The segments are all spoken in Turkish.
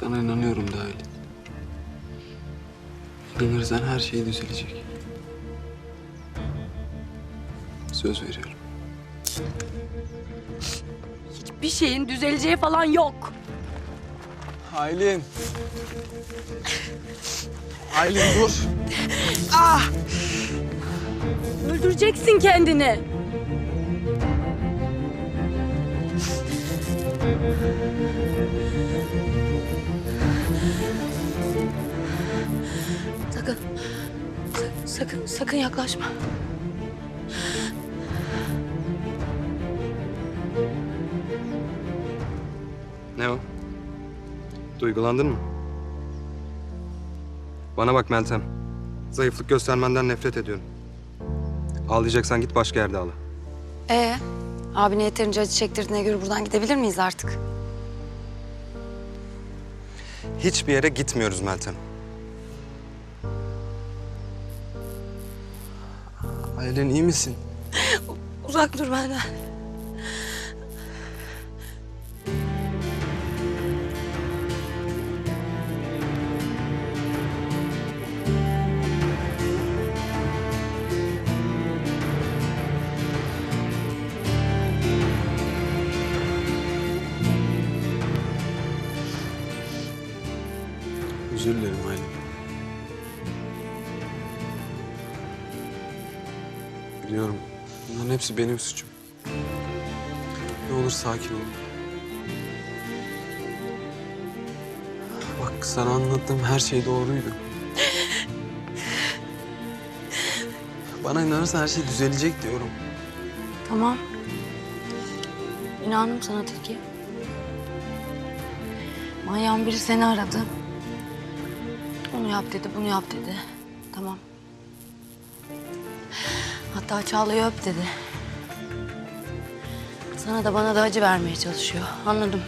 Sana inanıyorum da öyle. İnanırsan her şey düzelecek. Söz veriyorum. Bir şeyin düzeleceği falan yok. Aylin. Aylin dur. Öldüreceksin kendini. Sakın. sa- Sakın, sakın yaklaşma. Ne o? Duygulandın mı? Bana bak Meltem. Zayıflık göstermenden nefret ediyorum. Ağlayacaksan git başka yerde ağla. Ee, abine yeterince acı çektirdiğine göre buradan gidebilir miyiz artık? Hiçbir yere gitmiyoruz Meltem. Aylin iyi misin? Uzak dur benden. Özür dilerim Biliyorum. Bunların hepsi benim suçum. Ne olur sakin ol. Bak sana anlattığım her şey doğruydu. Bana inanırsan her şey düzelecek diyorum. Tamam. İnandım sana Tilki. Manyağın biri seni aradı. Onu yap dedi, bunu yap dedi. Tamam. Hatta Çağla'yı öp dedi. Sana da bana da acı vermeye çalışıyor. Anladım.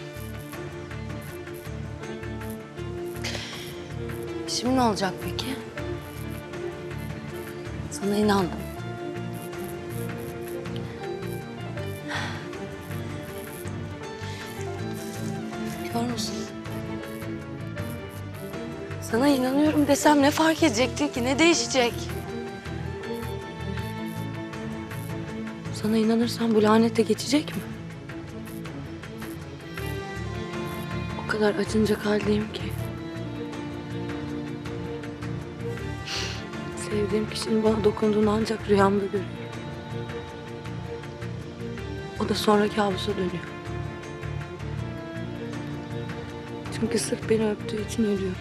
Şimdi ne olacak peki? Sana inandım. Kör musun? Sana inanıyorum desem ne fark edecekti ki? Ne değişecek? Sana inanırsam bu lanet de geçecek mi? O kadar acınacak haldeyim ki. Sevdiğim kişinin bana dokunduğunu ancak rüyamda görüyorum. O da sonra kabusa dönüyor. Çünkü sırf beni öptüğü için ölüyor.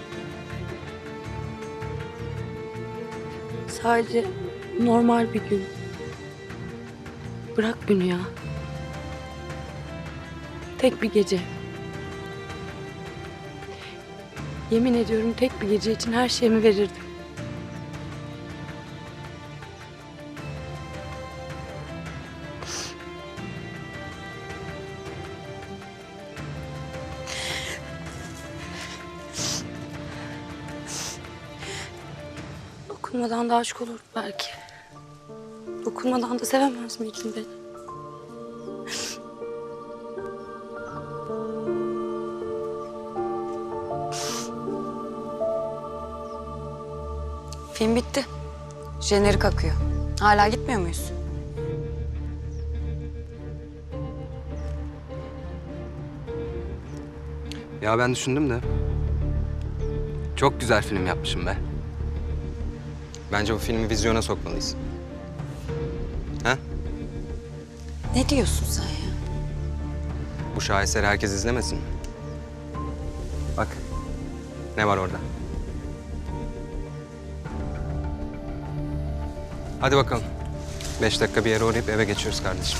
Sadece normal bir gün. Bırak günü ya. Tek bir gece. Yemin ediyorum tek bir gece için her şeyimi verirdim. Dokunmadan da aşk olur belki. Dokunmadan da sevemez miydin beni? Film bitti. Jenerik akıyor. Hala gitmiyor muyuz? Ya ben düşündüm de. Çok güzel film yapmışım be. Bence bu filmi vizyona sokmalıyız. Ha? Ne diyorsun sen ya? Bu şaheseri herkes izlemesin? Bak. Ne var orada? Hadi bakalım. Beş dakika bir yere uğrayıp eve geçiyoruz kardeşim.